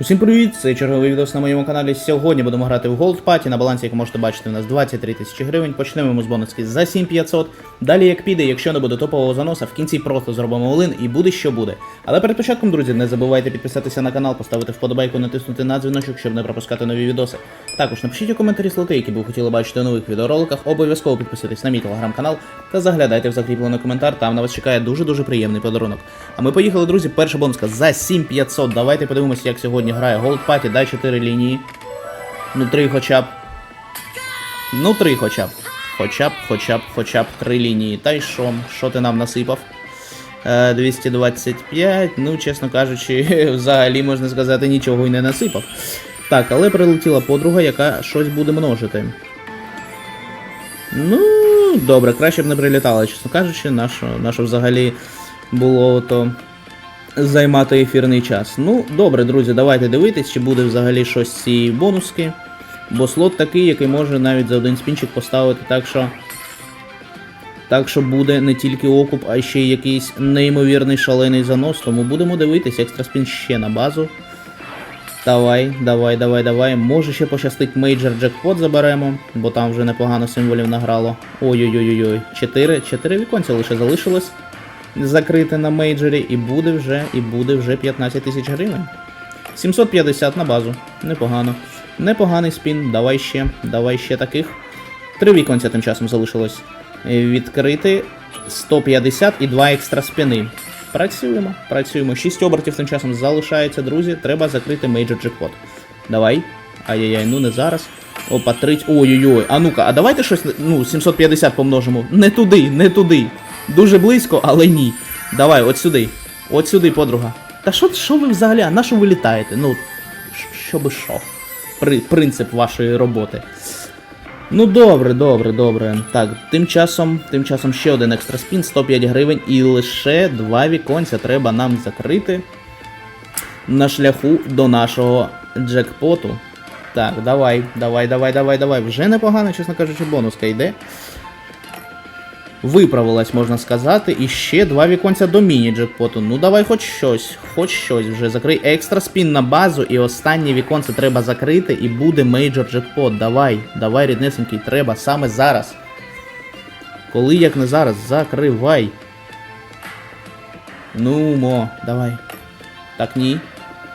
Усім привіт! Це черговий відео на моєму каналі. Сьогодні будемо грати в Gold Party. На балансі, як можете бачити, у нас 23 тисячі гривень. Почнемо ми з бонуски за 7500. Далі як піде, якщо не буде топового заноса, в кінці просто зробимо олин і буде що буде. Але перед початком, друзі, не забувайте підписатися на канал, поставити вподобайку, натиснути на дзвіночок, щоб не пропускати нові відоси. Також напишіть у коментарі слоти, які б ви хотіли бачити у нових відеороликах. Обов'язково підписуйтесь на мій телеграм-канал та заглядайте в закріплений коментар. Там на вас чекає дуже дуже приємний подарунок. А ми поїхали, друзі. Перша бонуска за 7500. Давайте подивимося, як сьогодні грає Gold Party. Дай 4 лінії. Ну, 3 хоча б. Ну, 3 хоча б. Хоча б, хоча б, хоча б 3 лінії. Та й що? Що ти нам насипав? Е, 225, ну, чесно кажучи, взагалі можна сказати, нічого й не насипав. Так, але прилетіла подруга, яка щось буде множити. Ну, добре, краще б не прилітала, чесно кажучи, нащо, нащо взагалі було то займати ефірний час. Ну, добре, друзі, давайте дивитись, чи буде взагалі щось з цієї бонуски. Бо слот такий, який може навіть за один спінчик поставити так, що. Так що буде не тільки окуп, а ще й якийсь неймовірний шалений занос. Тому будемо дивитись, екстра спін ще на базу. Давай, давай, давай, давай. Може ще пощастить мейджор джекпот заберемо, бо там вже непогано символів награло. Ой-ой-ой-ой. Чотири, чотири віконця лише залишилось закрити на мейджорі, і буде вже, і буде вже 15 тисяч гривень. 750 на базу. Непогано. Непоганий спін. Давай ще, давай ще таких. Три віконця тим часом залишилось відкрити. 150 і 2 екстра спіни. Працюємо, працюємо. 6 обертів тим часом залишається, друзі. Треба закрити мейджор джекпот. Давай. Ай-яй-яй, ну не зараз. Опа, 30. Ой-ой-ой. А ну-ка, а давайте щось. Ну, 750 помножимо. Не туди, не туди. Дуже близько, але ні. Давай, от сюди. От сюди, подруга. Та що, що ви взагалі? А на що ви літаєте? Ну, що би що? При, принцип вашої роботи. Ну добре, добре, добре. Так, тим часом, тим часом ще один екстра спін, 105 гривень, і лише два віконця треба нам закрити на шляху до нашого джекпоту. Так, давай, давай, давай, давай, давай. Вже непогано, чесно кажучи, бонуска йде. Виправилась, можна сказати, і ще два віконця до міні-джекпоту. Ну давай хоч щось, хоч щось вже. Закрий екстра спін на базу, і останнє віконце треба закрити, і буде мейджор джекпот. Давай, давай, ріднесенький, треба саме зараз. Коли як не зараз, закривай. Ну, мо, давай. Так, ні.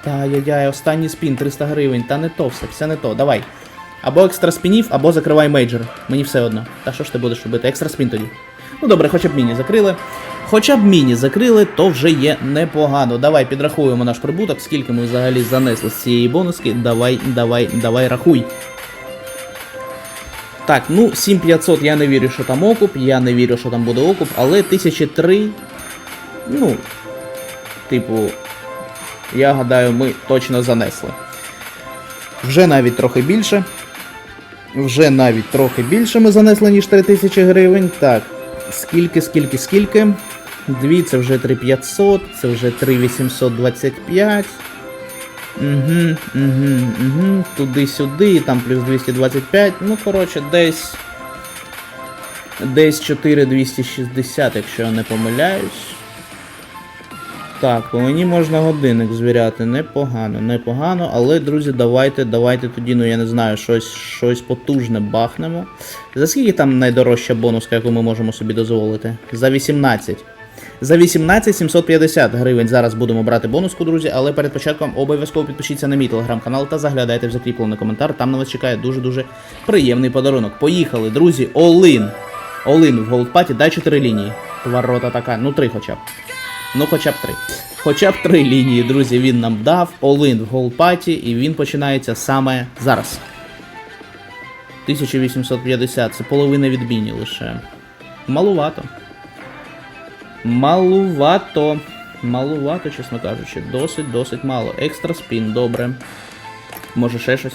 Та яй-яй, останній спін, 300 гривень. Та не то все, все не то. Давай. Або екстра спінів, або закривай мейджор. Мені все одно. Та що ж ти будеш робити? Екстра спін тоді. Ну добре, хоча б міні закрили. Хоча б міні закрили, то вже є непогано. Давай підрахуємо наш прибуток, скільки ми взагалі занесли з цієї бонуски. Давай, давай, давай, рахуй. Так, ну 7500 я не вірю, що там окуп, я не вірю, що там буде окуп, але 1003. Ну, типу, я гадаю, ми точно занесли. Вже навіть трохи більше. Вже навіть трохи більше ми занесли, ніж 3000 гривень. Так, скільки, скільки, скільки? Дві, це вже 3500, це вже 3825. Угу, угу, угу. Туди-сюди, там плюс 225. Ну, коротше, десь. Десь 4260, якщо я не помиляюсь. Так, по мені можна годинник звіряти. Непогано, непогано. Але, друзі, давайте, давайте тоді, ну я не знаю, щось, щось потужне бахнемо. За скільки там найдорожча бонуска, яку ми можемо собі дозволити? За 18. За 18 750 гривень зараз будемо брати бонуску, друзі, але перед початком обов'язково підпишіться на мій телеграм-канал та заглядайте в закріплений коментар. Там на вас чекає дуже-дуже приємний подарунок. Поїхали, друзі, Олин. Олин в голдпаті, дай 4 лінії. Тварота така, ну 3 хоча б. Ну, хоча б три. Хоча б три лінії, друзі, він нам дав. Олин в голдпаті, і він починається саме зараз. 1850, це половина відміні лише. Малувато. Малувато. Малувато, чесно кажучи. Досить, досить мало. Екстра спін, добре. Може ще щось?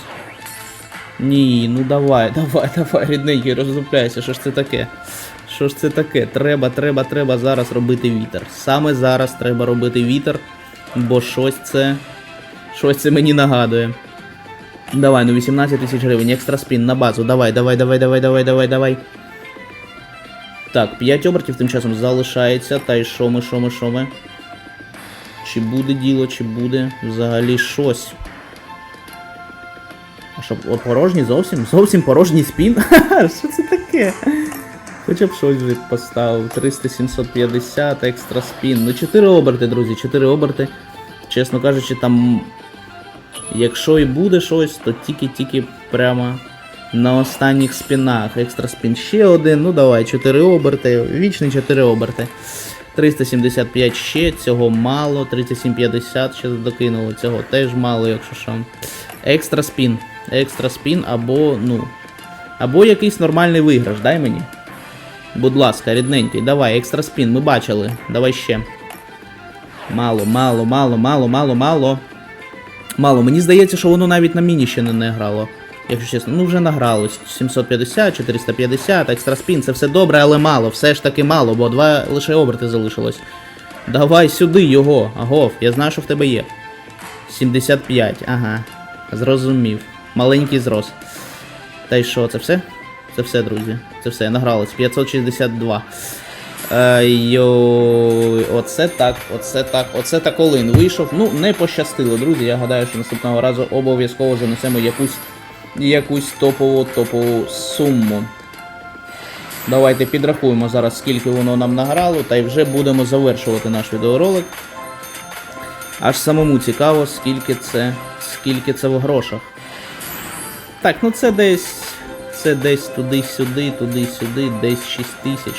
Ні, ну давай, давай, давай, рідненький, роздупляйся, що ж це таке? Що ж це таке? Треба, треба, треба зараз робити вітер. Саме зараз треба робити вітер, бо щось це. Щось це мені нагадує. Давай, ну 18 тисяч гривень, екстра спін на базу. Давай, давай, давай, давай, давай, давай, давай. Так, 5 обертів тим часом залишається. Та й що ми, що ми, що ми? Чи буде діло, чи буде взагалі щось? що, о, порожній зовсім? Зовсім порожній спін? Що це таке? Хоча б щось вже поставив. 300, 750, екстра спін. Ну 4 оберти, друзі, 4 оберти. Чесно кажучи, там. Якщо і буде щось, то тільки-тільки прямо на останніх спінах. Екстра спін ще один. Ну давай, 4 оберти. Вічні 4 оберти. 375 ще, цього мало. 3750 ще докинуло, цього теж мало, якщо що. Екстра спін. Екстра спін або, ну. Або якийсь нормальний виграш, дай мені. Будь ласка, рідненький, давай, екстра спін, ми бачили. Давай ще. Мало, мало, мало, мало, мало, мало. Мало. Мені здається, що воно навіть на міні ще не, не грало. Якщо чесно, ну вже награлось. 750, 450, екстра спін, це все добре, але мало. Все ж таки мало, бо два лише оберти залишилось. Давай сюди його, агов, я знаю, що в тебе є. 75, ага. Зрозумів. Маленький зрос. Та й що, це все? Це все, друзі. Це все, награлось. 562. Е, Йой, оце так, оце так, оце так Олин вийшов. Ну, не пощастило, друзі. Я гадаю, що наступного разу обов'язково занесемо якусь, якусь топову топову суму. Давайте підрахуємо зараз, скільки воно нам награло, та й вже будемо завершувати наш відеоролик. Аж самому цікаво, скільки це, скільки це в грошах. Так, ну це десь. Це десь туди-сюди, туди-сюди, десь 6 тисяч.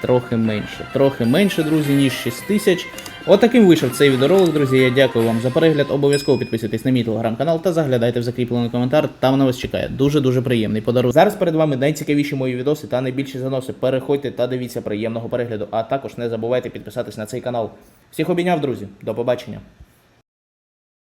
Трохи менше. Трохи менше, друзі, ніж 6 тисяч. Отаким вийшов цей відеоролик, друзі. Я дякую вам за перегляд. Обов'язково підписуйтесь на мій телеграм-канал та заглядайте в закріплений коментар. Там на вас чекає. Дуже-дуже приємний подарунок. Зараз перед вами найцікавіші мої відоси та найбільші заноси. Переходьте та дивіться приємного перегляду. А також не забувайте підписатись на цей канал. Всіх обійняв, друзі. До побачення.